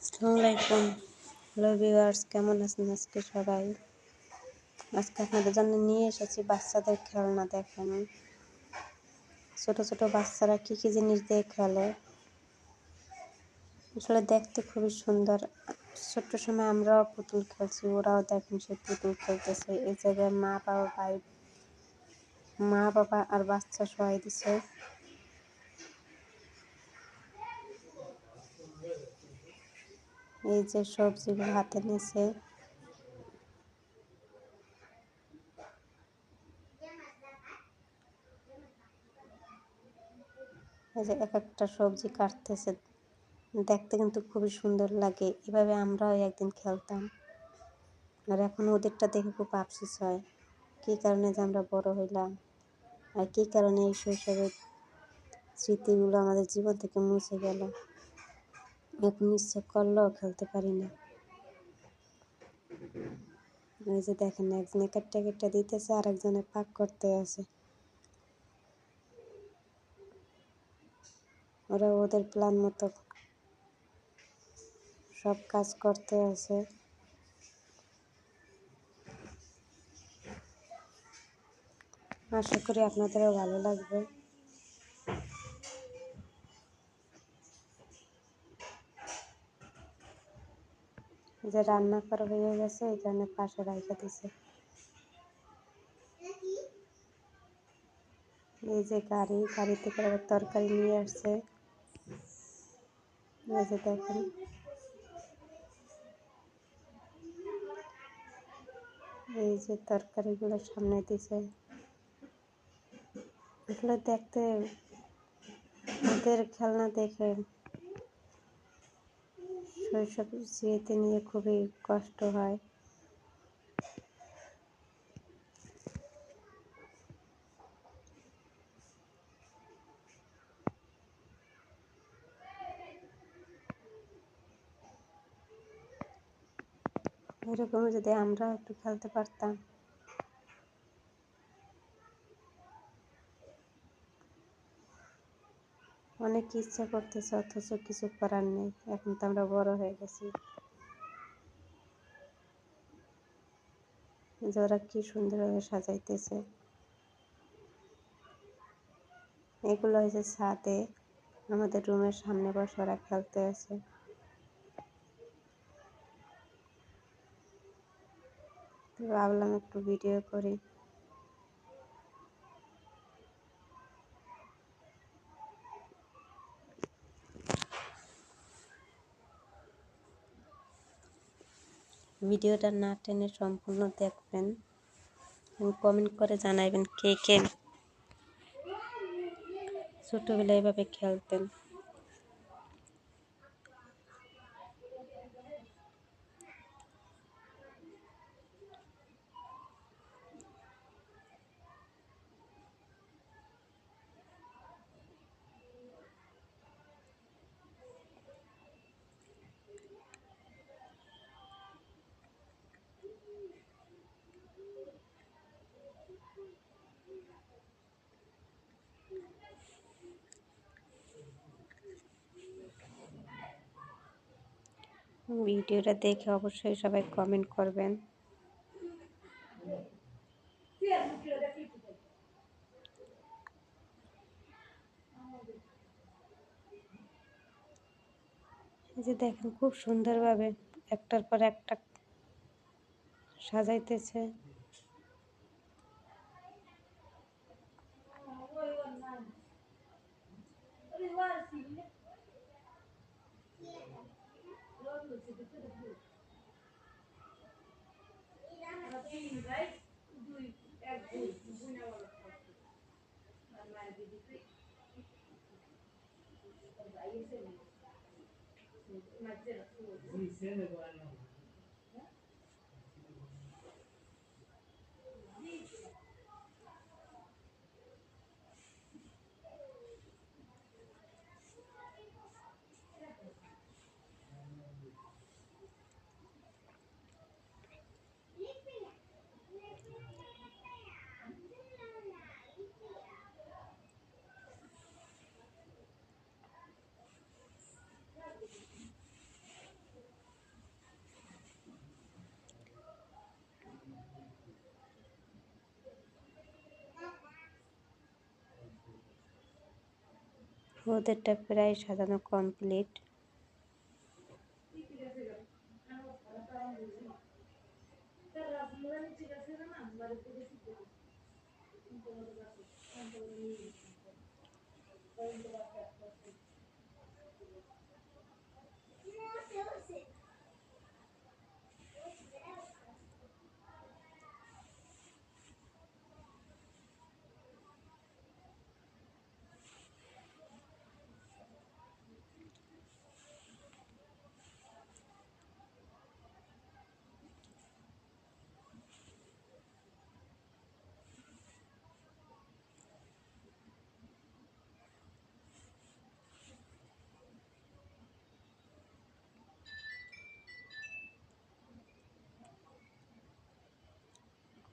আসসালামু আলাইকুম। Hello viewers, কেমন আছেন আজকে সবাই? আজকে আপনাদের জন্য নিয়ে এসেছি বাচ্চাদের খেলনা দেখানো। ছোট ছোট বাচ্চারা কী কী জিনিস দিয়ে খেলে? আসলে দেখতে খুবই সুন্দর। ছোট্ট সময় আমরাও পুতুল খেলছি, ওরাও দেখেন সে পুতুল খেলতেছে। এই জায়গায় মা বাবা ভাই মা বাবা আর বাচ্চা সবাই দিছে। এই যে সবজিগুলো হাতে নিয়েছে এই যে এক একটা সবজি কাটতেছে। দেখতে কিন্তু খুবই সুন্দর লাগে। এভাবে আমরাও একদিন খেলতাম। আর এখন ওদেরটা দেখে খুব আফসোস হয়। কী কারণে যে আমরা বড় হইলাম? আর কী কারণে এই শৈশবের স্মৃতিগুলো আমাদের জীবন থেকে মুছে গেল? এখন ইচ্ছে করলেও খেলতে পারি না। এই যে দেখেন, একজনে কেটটা কেটটা দিতেছে আর একজনে পাক করতে আছে। ওরা ওদের প্ল্যান মতো সব কাজ করতে আছে। আশা করি আপনাদেরও ভালো লাগবে। যে রান্না করা হয়ে গেছে, এই জন্য পাশে রাখা দিছে। এই যে গাড়ি, গাড়িতে করে তরকারি নিয়ে আসছে। এই যে দেখেন। এই যে তরকারিগুলো সামনে দিছে। এগুলো দেখতে, ওদের খেলনা দেখে শৈশব স্মৃতি নিয়ে খুবই কষ্ট হয়। এরকম যদি আমরাও একটু খেলতে পারতাম। অনেক ইচ্ছা করতেছে, অথচ কিছু করার নেই। এখন তো আমরা বড় হয়ে গেছি। যে ওরা কি সুন্দরভাবে সাজাইতেছে। এগুলো হয়েছে ছাদে, আমাদের রুমের সামনে বসে ওরা খেলতে আছে। ভাবলাম একটু ভিডিও করি। ভিডিওটা না টেনে সম্পূর্ণ দেখবেন কমেন্ট করে জানাবেন কে কে ছোটোবেলায় এভাবে খেলতেন। ভিডিওটা দেখে অবশ্যই সবাই কমেন্ট করবেন। যে দেখেন খুব সুন্দরভাবে একটার পর একটা সাজাইতেছে। Mas ওদেরটা প্রায় সাজানো কমপ্লিট